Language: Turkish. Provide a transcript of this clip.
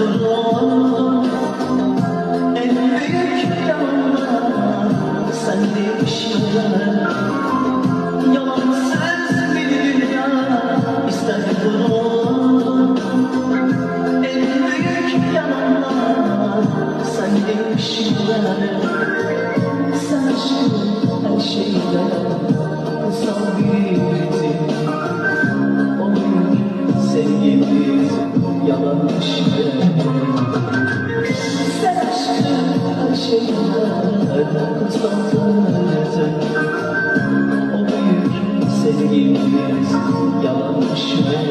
dudağımda En büyük yanımda Sen değişmeden Yalansız bir dünya İster dudağımda En büyük yanımda Sen değişmeden Sen aşkın her şeyden Sen bir sevgimiz şeylerden saklanacak O büyük sevgimiz yalanmış ve